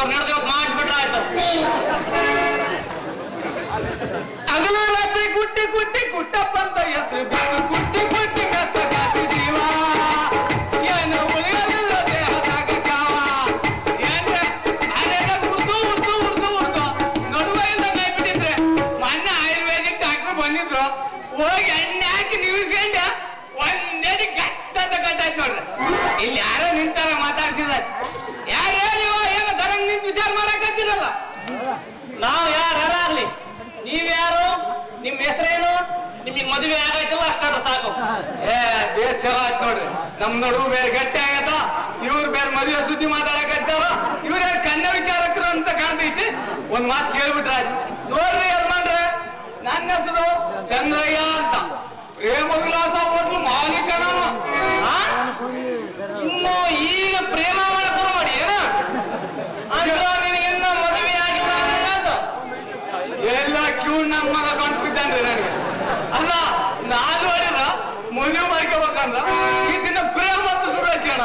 ಇವ್ರು ನಡೆದ ಮಾಡಿಸ್ಬಿಟ್ರೆ ಆಯ್ತು ಹಗಲು ರಾತ್ರಿ ಕುಟ್ಟಿ ಕುಟ್ಟಿ ಕುಟ್ಟಪ್ಪಂತ ಹೆಸರು ನಮ್ ಬೇರೆ ಗಟ್ಟಿ ಆಗತ್ತ, ಇವ್ರು ಬೇರೆ ಮದುವೆ ಸುದ್ದಿ ಮಾತಾಡಕತ್ತಾರ ಇವ್ರ ಕನ್ನ ವಿಚಾರಕರು ಅಂತ ಕಾಣ್ತೈತಿ? ಒಂದ್ ಮಾತು ಕೇಳ್ಬಿಟ್ರ ನೋಡ್ರಿ ಯಜಮಾನ್ರ, ನನ್ನ ಹೆಸರು ಚಂದ್ರಯ್ಯ ಅಂತ. ಪ್ರೇಮ ವಿಲಾಸ ಹೋಟ್ಲು ಮಾಲೀಕ ನಾನು ಆ? ಇನ್ನು ಈಗ ಪ್ರೇಮ ಶುರು ಮಾಡಿ, ಏನ? ಮದುವೆ ಆಗಿಲ್ಲ ಎಲ್ಲ ಕ್ಯೂ ನಮ್ಮ ಮಗ ಕಂಡ್ಬಿದ್ದಾನ್ರಿ ನನಗೆ. ಅಲ್ಲ ನಾನು ಹೇಳಿದ ಮದುವೆ ಮಾಡ್ಕೋಬೇಕಂದ್ರ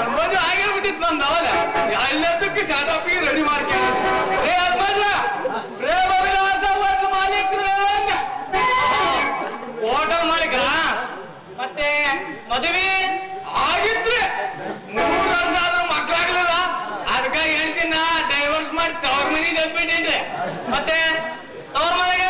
ಮದುವೆ ಆಗೇ ಬಿಟ್ಟಿತ್ತು ನಂದು ಅವಾಗ. ಎಲ್ಲದಕ್ಕೆ ಶಾಟಪ್ಪಿಗೆ ರೆಡಿ ಮಾಡ್ಕೋಣ ಏ ಅದ್ಮಲ್ಲ ಪ್ರೇಮ ವಿಲಾಸ ಹೋಟ್ಲು ಮಾಲೀಕರು ಹೋಟೆಲ್ ಮಾಲೀಕರ ಮತ್ತೆ ಮದುವೆ ಆಗಿದ್ರೆ ಮೂರು ವರ್ಷ ಆದ್ರೂ ಮಕ್ಕಳಾಗ್ಲಿಲ್ಲ ಅದಕ್ಕೆ ಹೇಳ್ತೀನಿ ಡೈವರ್ಸ್ ಮಾಡಿ ತವ್ರ ಮನೆಗೆ ಎಬ್ಬಿಟ್ಟಿದ್ರೆ ಮತ್ತೆ ತವ್ರ ಮನೆಗೆ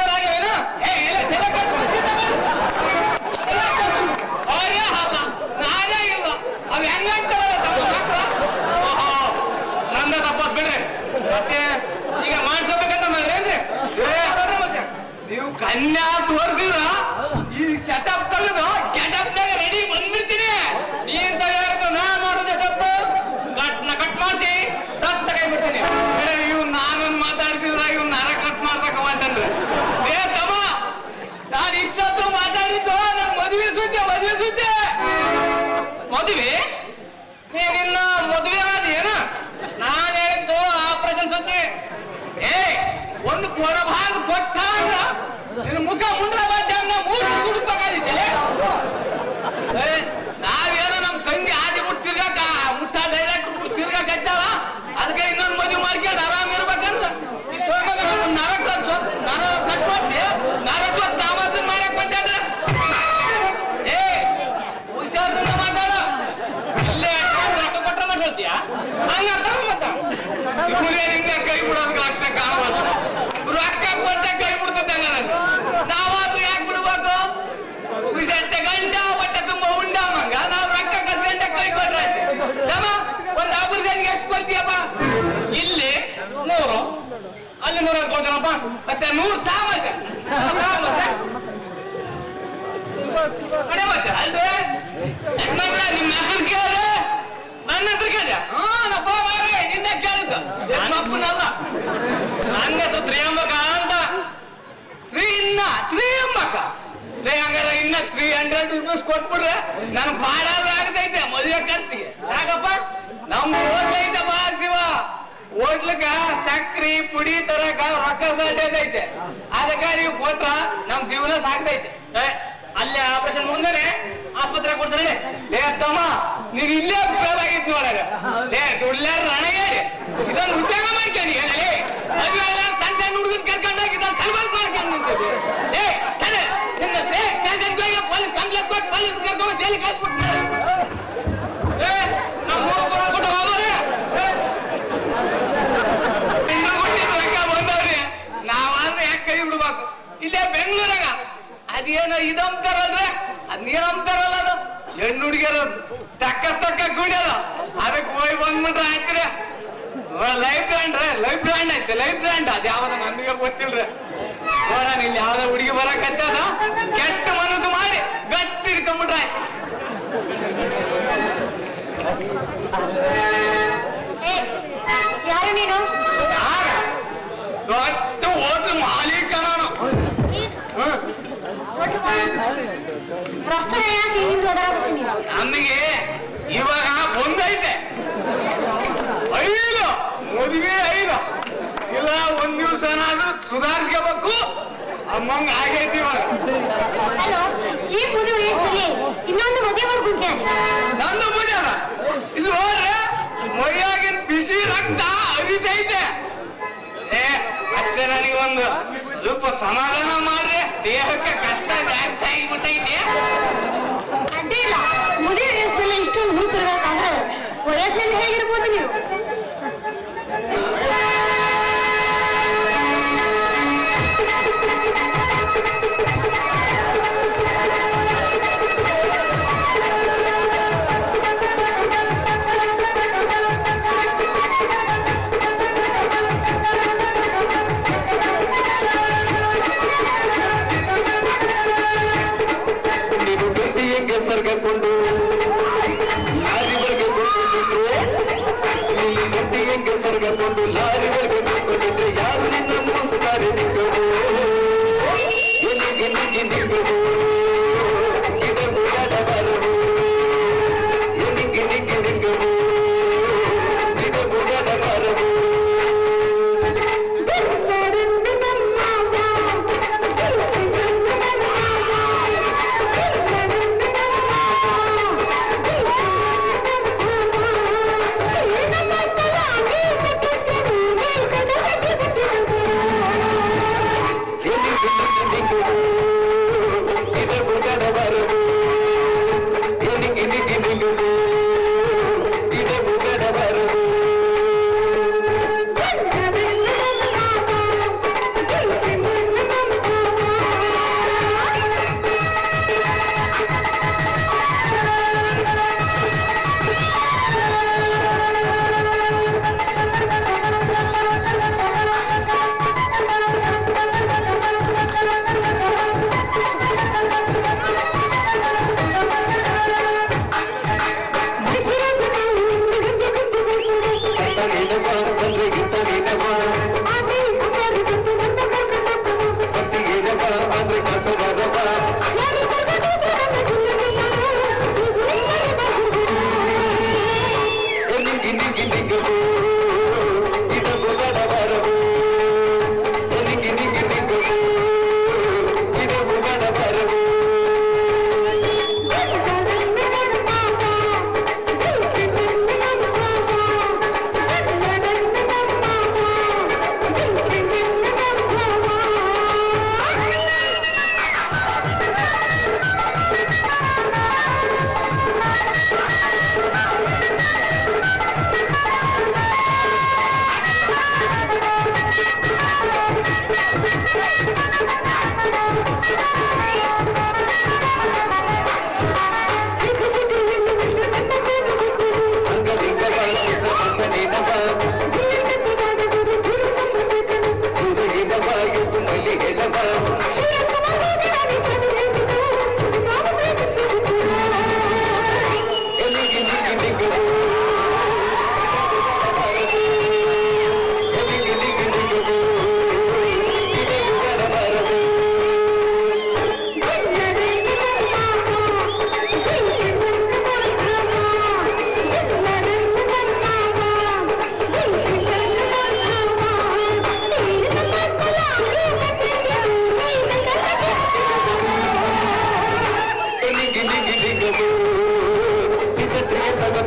ಅಲ್ಲಿ ನೂರ ಕೊಡ್ತೀನಪ್ಪ ಮತ್ತೆ ನೂರ್ ತಾ ಮತ್ತೆ ಮತ್ತೆ ಅಲ್ವೇ? ನಿಮ್ಮ ಹೆಸರು ಕೇಳಿದೆ? ನನ್ನ ಹೆಸರು ಕೇಳಿದೆ? ಹಾ ನಪ್ಪ ಮಾರೇ ನಿನ್ನೆ ಕೇಳಿದ್ದು. ನಿಮ್ಮ ಅಪ್ಪನಲ್ಲ ನನ್ನ ಹೆಸರು ತ್ರಿಯಂಬಕ ಅಂತ. ತ್ರೀ ಇನ್ನ ತ್ರಿಯಂಬಕ. ಲೇ ಹಂಗಾರ ಇನ್ನ ತ್ರೀ ಹಂಡ್ರೆಡ್ ರುಪೀಸ್ ಕೊಟ್ಬಿಡ್ರೆ ನನ್ ಬಾಡಲ್ಲ ಆಗ್ತೈತೆ ಮದುವೆ ಖರ್ಚಿಗೆ. ಯಾಕಪ್ಪ? ನಮ್ ಹೋಟ್ಲ್ ಐತೆ ಬಾ ಹೋಟ್ಲಕ್ಕ ಸಕ್ರಿ ಪುಡಿ ತರಕ ರೊಕ್ಕ ಸಾಧ್ಯತೆ ಅದಕ್ಕ ನೀವು ಕೊಟ್ರ ನಮ್ ಜೀವನ ಸಾಕ್ತೈತೆ ಏ, ಅಲ್ಲಿ ಆಪರೇಷನ್ ಮುಂದೆ ಆಸ್ಪತ್ರೆ ಕೊಡ್ತಾರೆ. ಏ ತಮ್ಮ ನೀನ್ ಇಲ್ಲೇ ಫೇಲ್ ಆಗಿತ್ತು ನೋಡಾಗ ಲೇ ದುಡ್ಲಾರ ರಣಗೇರಿ ಇದನ್ನ ಉದ್ಯೋಗ ಮಾಡ್ಕೊಂಡು ಏನಲ್ಲಿ ಸಣ್ಣ ಸಣ್ಣ ಹುಡುಗನ್ ಕರ್ಕೊಂಡೋಗಿ ಇದೊಂದು ಸಲ್ವಾಲ್ ಮಾಡ್ಕೊಂಡು ನಿಂತಿದ್ದೆ. ಏ ನಿನ್ನ ಹೋಗಿ ಪೊಲೀಸ್ ಕಂಪ್ಲೇಂಟ್ ಕೊಟ್ಟು ಪೊಲೀಸ್ ಕರ್ಕೊಂಡು ಜೈಲಿಗೆ ಏ ನಮ್ಮ ಮೂರು ಕೊಟ್ಟು ಹೋಗೋರೆ ಬಂದವ್ರಿ ನಾವಾದ್ರೆ ಯಾಕೆ ಕೈ ಬಿಡ್ಬೇಕು ಇಲ್ಲೇ ಬೆಂಗಳೂರಾಗ. ಅದೇನೋ ಇದಂತಾರಲ್ರಿ ಅದ್ ನೀರಂತಾರಲ್ಲ ಅದು. ಹೆಣ್ಣು ಹುಡುಗಿಯರು ತಕ್ಕ ತಕ್ಕ ಕುಡಿಯೋದು. ಅದಕ್ಕೆ ಹೋಗಿ ಬಂದ್ಬಿಟ್ರೆ ಆಯ್ತ್ರಿ ಲೈಫ್ ಬ್ರ್ಯಾಂಡ್ ರೀ ಲೈಫ್ ಬ್ರ್ಯಾಂಡ್ ಐತೆ ಲೈಫ್ ಬ್ರ್ಯಾಂಡ್ ಅದು ಯಾವ್ದ ನಮಗೆ ಗೊತ್ತಿಲ್ರಿ. ನೋಡೋಣ ಇಲ್ಲಿ ಯಾವ್ದ ಹುಡುಗಿ ಬರಕತ್ತದ? ಕೆಟ್ಟ ಮನಸ್ಸು ಮಾಡಿ ಗಟ್ಟಿ ಇಟ್ಕೊಂಡ್ಬಿಟ್ರೆ ಯಾರು ನೀನು? ದೊಡ್ಡ ಹೋಟ್ಲು ಮಾಲೀಕ ನಾನು ಹ್ಮ್. ರಸ್ತೆ ಯಾಕೆ ಹಿಂದೆ ನಮಗೆ ಇವಾಗ ಬಂದೈತೆ ಐದು ಮದುವೆ ಐದು. ಇಲ್ಲ ದಿವಸನಾದ್ರೂ ಸುಧಾರಿಸ್ಕೋಬೇಕು. ಅಮ್ಮಂಗ ಆಗೈತಿ ಇವಾಗ. ಈ ಮದುವೆ ಇನ್ನೊಂದು ಮದುವೆ ಮಾಡ್ಕೊಂಡ್ಯಾನೆ ನಂದು ಇಲ್ಲಿ ಹೋದ್ರೆ ಮೈಯಾಗಿನ ಬಿಸಿ ರಕ್ತ ಅರಿತೈತೆ ಅಷ್ಟೇ ನನಗೊಂದು ಸ್ವಲ್ಪ ಸಮಾಧಾನ ಮಾಡ್ರೆ. ದೇಹಕ್ಕೆ ಕಷ್ಟ ಜಾಸ್ತಿ ಆಗಿಬಿಟ್ಟೈತೆ. ಅಡ್ಡಿಲ್ಲ ಮದುವೆ ವಯಸ್ಸಲ್ಲಿ ಇಷ್ಟೊಂದು ಹುಡುಕರ್ಬೇಕಾದ್ರೆ ವಯಸ್ಸಿನಲ್ಲಿ ಹೇಗಿರ್ಬೋದು ನೀವು?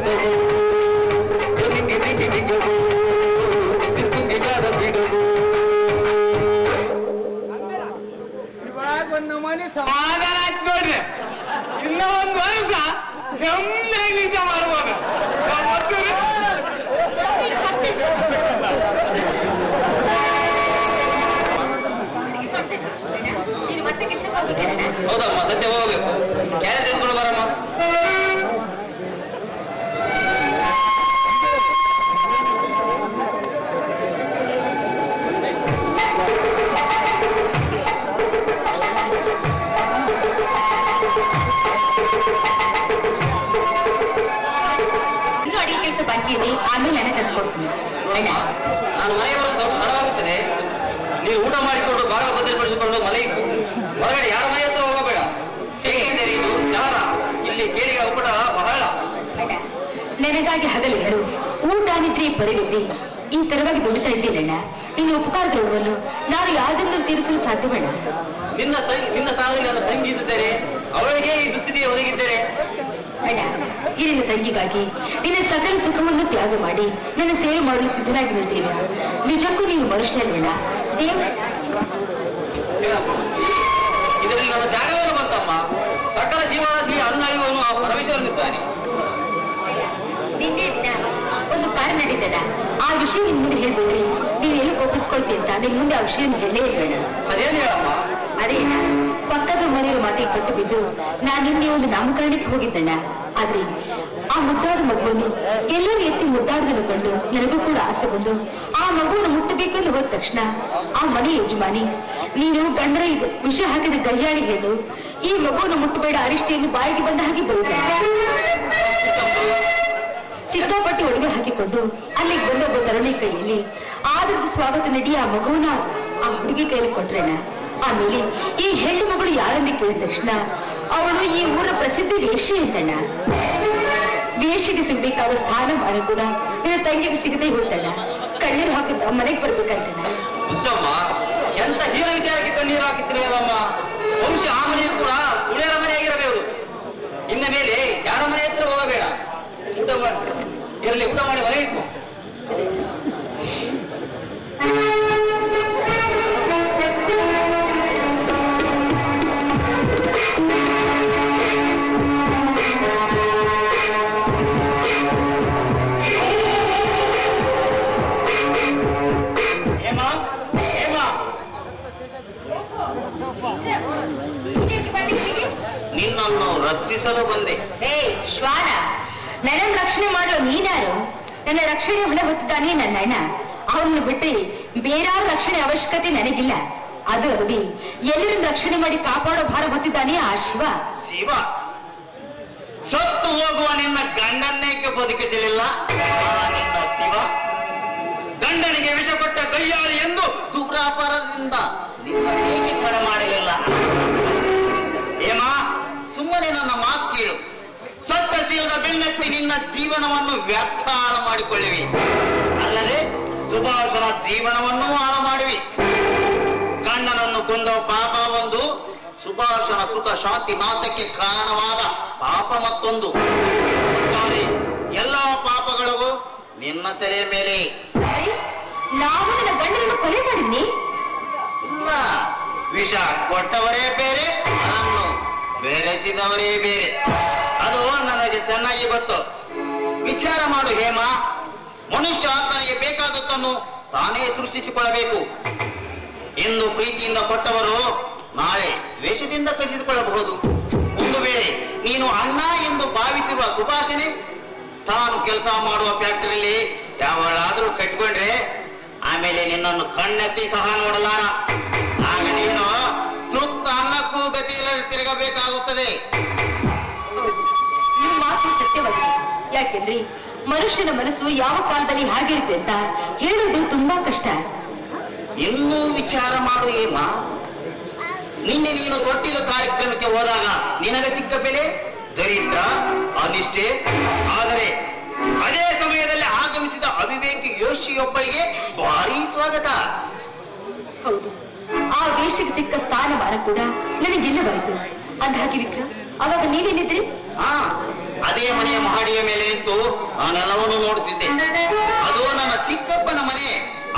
they, they ಕೆಲಸ ಬಾಕಿ ಇದೆ ಆಮೇಲೆ ಹಣ ತಂದ್ಕೊಡ್ತೀನಿ. ಅಣ್ಣ ನಾನು ಮನೆಗೆ ಬರೋದು ಸ್ವಲ್ಪ ತಡವಾಗುತ್ತದೆ. ನೀವು ಊಟ ಮಾಡಿಕೊಂಡು ಭಾಗ ಭದ್ರಪಡಿಸಿಕೊಂಡು ಮಲೆ ಇಕ್ಕು ಹೊರಗಡೆ ಯಾರ ಮನೆ ಹತ್ರ ಹೋಗಬೇಡ. ಏಕೆಂದರೆ ಇದು ಜಾರ. ಇಲ್ಲಿ ಕೇಳಿಗೆ ಉಪಟ ಬಹಳ. ನನಗಾಗಿ ಹಗಲಿಗಳು ಊಟ ನಿದ್ರೆ ಪರಿವಿದ್ದೆ ಈ ತರವಾಗಿ ದುಡಿತಾ ಇದ್ದೀನಣ್ಣ. ಉಪಕಾರ ಉಪಕಾರದೊಡವನ್ನು ನಾನು ಯಾವುದನ್ನು ತೀರಿಸಲು ಸಾಧ್ಯವೇಣ ನಿನ್ನ ತಂಗಿ ನಿನ್ನ ತಾಯಿ ನನ್ನ ತಂಗಿ ಇದ್ದರೆ ಅವಳಿಗೆ ಈ ದುಸ್ಥಿತಿಗೆ ಒದಗಿದ್ದರೆ. ಅಣ್ಣ ನಿನ್ನ ತಂಗಿಗಾಗಿ ನಿನ್ನ ಸಕಲ ಸುಖವನ್ನು ತ್ಯಾಗ ಮಾಡಿ ನನ್ನ ಸೇವೆ ಮಾಡಲು ಸಿದ್ಧನಾಗಿರುತ್ತೇನೆ ನಿಜಕ್ಕೂ ನೀನು ಮನುಷ್ಯ ದೇವ ಇದರಲ್ಲಿ ನನ್ನ ಬಂತಮ್ಮ. ಸಕಲ ಆ ಪರಮೇಶ್ವರನಿದ್ದಾನೆ. ನಿನ್ನೆ ದಿನ ಒಂದು ಕಾರ್ಯ ನಡೀತದ. ಆ ವಿಷಯ ನಿನ್ ಮುಂದೆ ಹೇಳ್ಬಿಟ್ರಿ ನೀವೆಲ್ಲೂ ಕೋಪಿಸ್ಕೊಳ್ತೀನಿ ಅಂತ ನಿನ್ ಮುಂದೆ ಆ ವಿಷಯ ಹೇಳೇ ಇಲ್ವೇಣ ಅದೇನು ಹೇಳಮ್ಮ? ಅದೇ ಪಕ್ಕದ ಮನೆಯವರು ಮಾತಿಗೆ ಕೊಟ್ಟು ಬಿದ್ದು ನಾನು ನಿನ್ನೆ ಒಂದು ನಾಮಕರಣಕ್ಕೆ ಹೋಗಿದ್ದಣ್ಣ. ಆದ್ರೆ ಆ ಮುದ್ದಾದ ಮಗುವನ್ನು ಎಲ್ಲರೂ ಎತ್ತಿ ಮುದ್ದಾಡದನ್ನು ಕಂಡು ನನಗೂ ಕೂಡ ಆಸೆ ಬಂದು, ಆ ಮಗುವನ್ನು ಮುಟ್ಟಬೇಕೆಂದು ಹೋದ ತಕ್ಷಣ ಆ ಮನೆ ಯಜಮಾನಿ, ನೀನು ಗಂಡರ, ವಿಷ ಹಾಕಿದ ಗಯ್ಯಾಳಿ ಹೇಳು ಈ ಮಗುವನ್ನು ಮುಟ್ಟಬೇಡ, ಅರಿಷ್ಟೆಯನ್ನು ಬಾಯಿಗೆ ಬಂದ ಹಾಗೆ ಬರುತ್ತೆ ಸಿಕ್ಕಾಪಟ್ಟಿ ಒಡವೆ ಹಾಕಿಕೊಂಡು ಅಲ್ಲಿಗೆ ಬಂದ ಒಬ್ಬ ಕೈಯಲ್ಲಿ ಆದರದ ಸ್ವಾಗತ ನಡಿ ಆ ಮಗುವನ್ನ ಆ ಹುಡುಗಿ ಕೈಯಲ್ಲಿ ಕೊಟ್ರೇಣ ಆಮೇಲೆ ಈ ಹೆಣ್ಣು ಮಗಳು ಯಾರನ್ನೇ ಕೇಳಿದ ತಕ್ಷಣ ಅವಳು ಈ ಊರ ಪ್ರಸಿದ್ಧ ವೇಷಿ ಅಂತಣ್ಣ. ವೇಷಿಗೆ ಸಿಗ್ಬೇಕಾದ ಸ್ಥಾನ ಮಾಡಿ ಕೂಡ. ನಿನ್ನ ತಂಗಿಗೆ ಸಿಗದೆ ಹೋಗ್ತಣ್ಣ ಕಣ್ಣೀರು ಹಾಕಿದ್ದ ಮನೆಗೆ ಬರ್ಬೇಕಂತಣ್ಣ ಹುಚ್ಚಮ್ಮ, ಎಂತ ಹೀನ ವಿಚಾರಕ್ಕೆ ಕಣ್ಣೀರು ಹಾಕುತ್ತಿರುವುದಮ್ಮ ವಂಶ ಆ ಮನೆಯು ಕೂಡ ಉಳಿಯರ ಮನೆಯಾಗಿರಬೇಕು ಇನ್ನ ಮೇಲೆ ಯಾರ ಮನೆ ಹತ್ರ ಹೋಗಬೇಡ. ಊಟ ಮಾಡಿ. ಇರಲಿ, ಊಟ ಮಾಡಿ ಮನೆ ರಕ್ಷಿಸಲು ಬಂದೆ ಏ ಶ್ವಾನ. ನನ್ನನ್ನು ರಕ್ಷಣೆ ಮಾಡೋ ನೀನಾರು? ನನ್ನ ರಕ್ಷಣೆ ಹೊಣೆ ಹೊತ್ತಾನೆ ನನ್ನ ಅಣ್ಣ. ಅವನನ್ನು ಬಿಟ್ಟು ಬೇರಾರ ರಕ್ಷಣೆ ಅವಶ್ಯಕತೆ ನನಗಿಲ್ಲ. ಅದು ಅಲ್ಲದೆ ಎಲ್ಲರನ್ನು ರಕ್ಷಣೆ ಮಾಡಿ ಕಾಪಾಡೋ ಭಾರ ಹೊತ್ತಿದ್ದಾನೆ ಆ ಶಿವ. ಶಿವ ಸತ್ತು ಹೋಗುವ ನಿನ್ನ ಗಂಡನ್ನೇಕೆ ಬದುಕಿಸಲಿಲ್ಲ? ನಿನ್ನ ಶಿವ ಗಂಡನಿಗೆ ವಿಷ ಕೊಟ್ಟ ಕೈಯಾಳಿ ಎಂದು ದುರಾಪಾರದಿಂದ ನಿನ್ನ ಏಕೀಕರಣ ಮಾಡಲಿಲ್ಲ? ಸುಮ್ಮನೆ ನನ್ನ ಮಾತು ಕೇಳು. ಸತ್ತ ಜೀವದ ಬೆನ್ನತ್ತಿ ನಿನ್ನ ಜೀವನವನ್ನು ವ್ಯರ್ಥ ಹಾಳು ಮಾಡಿಕೊಳ್ಳಿವಿ ಅಲ್ಲದೆ ಸುಭಾಷನ ಜೀವನವನ್ನು ಹಾಳು ಮಾಡಿವಿ ಕಣ್ಣನನ್ನು ಕೊಂದ ಪಾಪ ಒಂದು ಸುಭಾಷನ ಸುಖ ಶಾಂತಿ ನಾಶಕ್ಕೆ ಕಾರಣವಾದ ಪಾಪ ಮತ್ತೊಂದು. ಎಲ್ಲಾ ಪಾಪಗಳಿಗೂ ನಿನ್ನ ತಲೆ ಮೇಲೆ. ನಾವು ನನ್ನ ಗಂಡನನ್ನು ಕೊಲೆ ಮಾಡಿದ್ನಿ? ಇಲ್ಲ. ವಿಷ ಕೊಟ್ಟವರೇ ಬೇರೆ ಅದನ್ನು ಬೆರೆಸಿದವರೇ ಬೇರೆ. ಅದು ನನಗೆ ಚೆನ್ನಾಗಿ ಗೊತ್ತು. ವಿಚಾರ ಮಾಡು ಹೇಮ. ಮನುಷ್ಯ ತನಗೆ ಬೇಕಾದದ್ದನ್ನು ತಾನೇ ಸೃಷ್ಟಿಸಿಕೊಳ್ಳಬೇಕು. ಇಂದು ಪ್ರೀತಿಯಿಂದ ಕೊಟ್ಟವರು ನಾಳೆ ವೇಷದಿಂದ ಕಸಿದುಕೊಳ್ಳಬಹುದು. ಒಂದು ವೇಳೆ ನೀನು ಅಣ್ಣ ಎಂದು ಭಾವಿಸಿರುವ ಸುಭಾಷಣೆ, ತಾನು ಕೆಲಸ ಮಾಡುವ ಫ್ಯಾಕ್ಟರಿಯಲ್ಲಿ ಯಾವಾಗಾದ್ರೂ ಕಟ್ಕೊಂಡ್ರೆ ಆಮೇಲೆ ನಿನ್ನನ್ನು ಕಣ್ಣೆತ್ತಿ ಸಹ ನೋಡಲಾರ. ಆಮೇಲೆ ನೀನು ಗತಿಯಲ್ಲಿ ತಿರುಗಬೇಕಾಗುತ್ತದೆ. ನಿಮ್ಮ ಮಾತು ಯಾಕೆಂದ್ರೆ ಮನುಷ್ಯನ ಮನಸ್ಸು ಯಾವ ಕಾಲದಲ್ಲಿ ಹಾಗಿರುತ್ತೆ ಅಂತ ಹೇಳೋದು ತುಂಬಾ ಕಷ್ಟ. ಇನ್ನೂ ವಿಚಾರ ಮಾಡು ಏಮ ನಿನ್ನೆ ನೀನು ತೊಟ್ಟಿಲು ಕಾರ್ಯಕ್ರಮಕ್ಕೆ ಹೋದಾಗ ನಿನಗೆ ಸಿಕ್ಕ ಬೆಲೆ? ದರಿದ್ರ ಅನಿಷ್ಠೆ. ಆದರೆ ಅದೇ ಸಮಯದಲ್ಲಿ ಆಗಮಿಸಿದ ಅವಿವೇಕಿ ಯೋಶಿಯೊಬ್ಬಳಿಗೆ ಭಾರಿ ಸ್ವಾಗತ. ಹೌದು. ಆ ವೇಷಕ್ಕೆ ಸಿಕ್ಕ ಸ್ಥಾನಮಾನ ಕೂಡ ನನಗಿಲ್ಲವಾಯಿತು ಅಂದ್ಹಾಗೆ ವಿಕ್ರಮ್, ಅವಾಗ ನೀವೇನಿದ್ರಿ ಹಾ, ಅದೇ ಮನೆಯ ಮಹಡಿಯ ಮೇಲೆ ನಿಂತು ನಾನೆಲ್ಲವನ್ನು ನೋಡುತ್ತಿದ್ದೆ. ಅದು ನನ್ನ ಚಿಕ್ಕಪ್ಪನ ಮನೆ,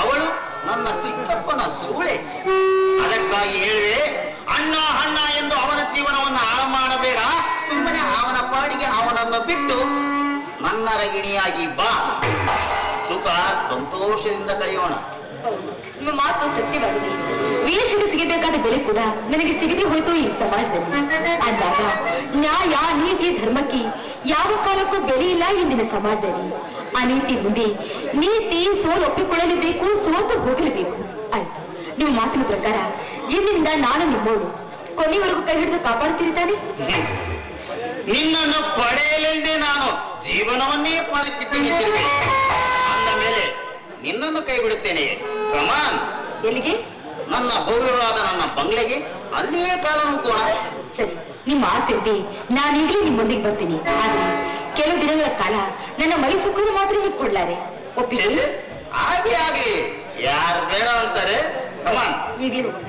ಅವಳು ನನ್ನ ಚಿಕ್ಕಪ್ಪನ ಸೂಳೆ. ಅದಕ್ಕಾಗಿ ಹೇಳುವೆ ಅಣ್ಣ ಅಣ್ಣ ಎಂದು ಅವನ ಜೀವನವನ್ನು ಹಾಳು ಮಾಡಬೇಡ. ಸುಮ್ಮನೆ ಅವನ ಪಾಡಿಗೆ ಅವನನ್ನು ಬಿಟ್ಟು ನನ್ನ ರಗಿಣಿಯಾಗಿ ಬಾ. ಸುಖ, ಸಂತೋಷದಿಂದ ಕಳೆಯೋಣ. ನಿಮ್ಮ ಮಾತು ಸತ್ಯವಾಗಿದೆ. ವೀರಶಿಗೆ ಸಿಗಬೇಕಾದ ಬೆಲೆ ಕೂಡ ನನಗೆ ಸಿಗದೆ ಹೋಯ್ತು ಈ ಸಮಾಜದಲ್ಲಿ. ಅಂದಾಗ ನ್ಯಾಯ, ನೀತಿ, ಧರ್ಮಕ್ಕೆ ಯಾವ ಕಾಲಕ್ಕೂ ಬೆಲೆ ಇಲ್ಲ ಇಂದಿನ ಸಮಾಜದಲ್ಲಿ. ಆ ನೀತಿ ಮುಂದೆ ನೀತಿ ಸೋಲು ಒಪ್ಪಿಕೊಳ್ಳಲೇಬೇಕು, ಸೋತು ಹೋಗಲೇಬೇಕು. ಆಯ್ತು. ನಿಮ್ಮ ಮಾತಿನ ಪ್ರಕಾರ ಇಂದಿನಿಂದ ನಾನು ನಿಮ್ಮೋಳು. ಕೊನೆಯವರೆಗೂ ಕೈ ಹಿಡಿದು ಕಾಪಾಡ್ತೀರಿ ತಾನೆ? ನಿನ್ನನ್ನು ಪಡೆಯಲೆಂದೇ ನಾನು ಜೀವನವನ್ನೇ ಪಣಕ್ಕಿಟ್ಟು ನಿಂತಿರುವೆ ಅಂದ ಮೇಲೆ ನಿನ್ನನ್ನು ಕೈ ಬಿಡುತ್ತೇನೆ ಪ್ರಮಾನ್ ಎಲ್ಲಿಗೆ? ನನ್ನ ಭವ್ಯವಾದ ನನ್ನ ಬಂಗ್ಲೆಗೆ ಅಲ್ಲಿಯೇ ಕಾಲನು ಕೂಡ. ಸರಿ ನಿಮ್ಮ ಆಸಕ್ತಿ ನಾನೀಗಲೇ ನಿಮ್ಮೊಂದಿಗೆ ಬರ್ತೀನಿ. ಆದ್ರೆ ಕೆಲವು ದಿನಗಳ ಕಾಲ ನನ್ನ ಮೈಸೂರು ಮಾತ್ರ ನೀವು ಕೊಡ್ಲಾರೆ ಒಪ್ಪಿದ್ರೆ ಹಾಗೆ ಹಾಗೆ. ಯಾರು ಬೇಡ ಅಂತಾರೆ. ಕಮಾನ್. ಈಗಲೇ ಹೋಗೋಣ.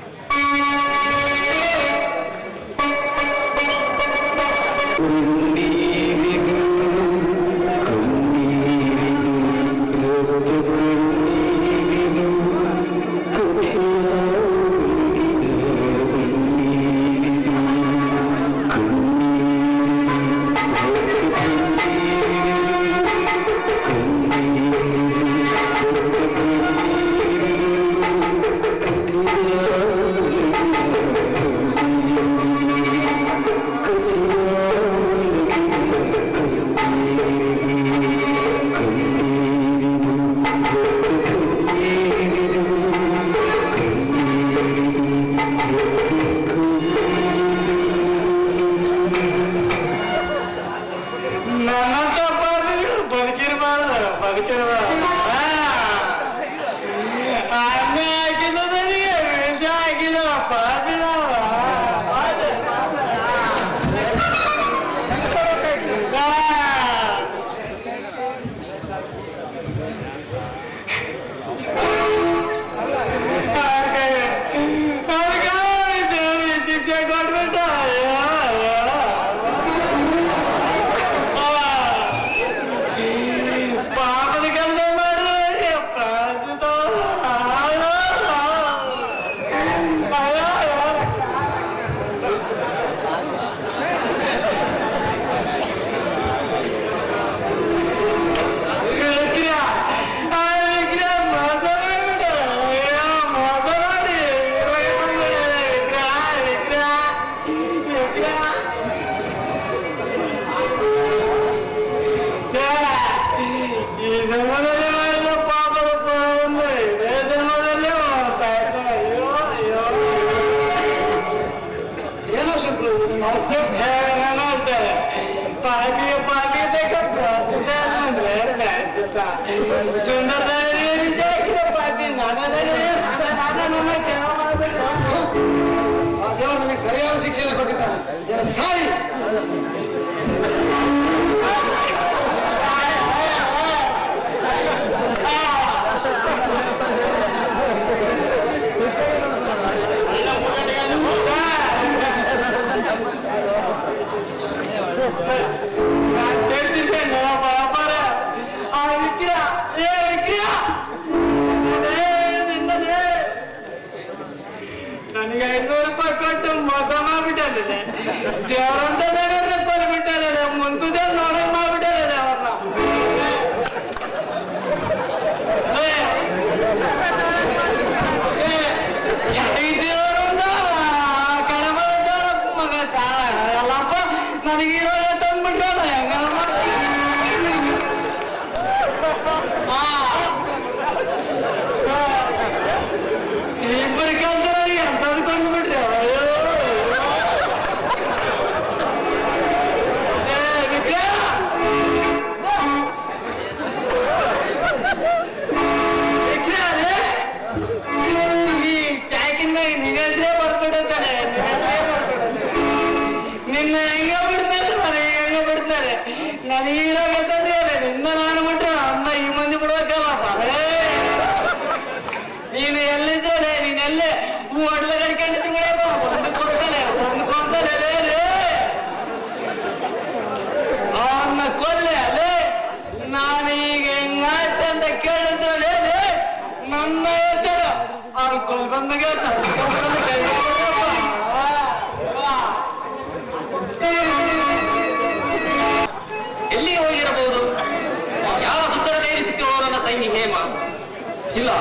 ಇಲ್ಲ.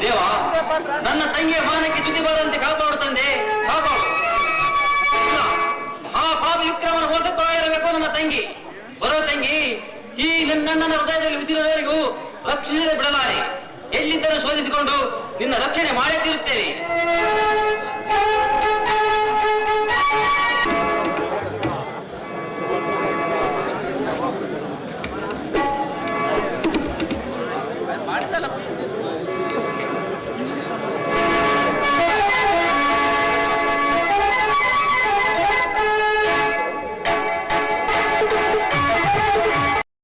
ದೇವಾ, ನನ್ನ ತಂಗಿಯ ಮಾನಕ್ಕೆ ದುಡ್ಡು ಬಾರದಂತೆ ಕಾಪಾಡು ತಂದೆ. ಕಾಪಾಡು. ಆ ಪಾಪ ವಿಕ್ರಮನ ಹೋಗಕ್ಕೂ ಇರಬೇಕು ನನ್ನ ತಂಗಿ. ಬರೋ ತಂಗಿ, ಈ ನನ್ನ ಹೃದಯದಲ್ಲಿ ಬಿಸಿಲವರೆಗೂ ರಕ್ಷಿಸದೆ ಬಿಡಲಾರೆ. ಎಲ್ಲಿದ್ದರೂ ಶೋಧಿಸಿಕೊಂಡು ನಿನ್ನ ರಕ್ಷಣೆ ಮಾಡೇ ತಿರುತ್ತೇನೆ.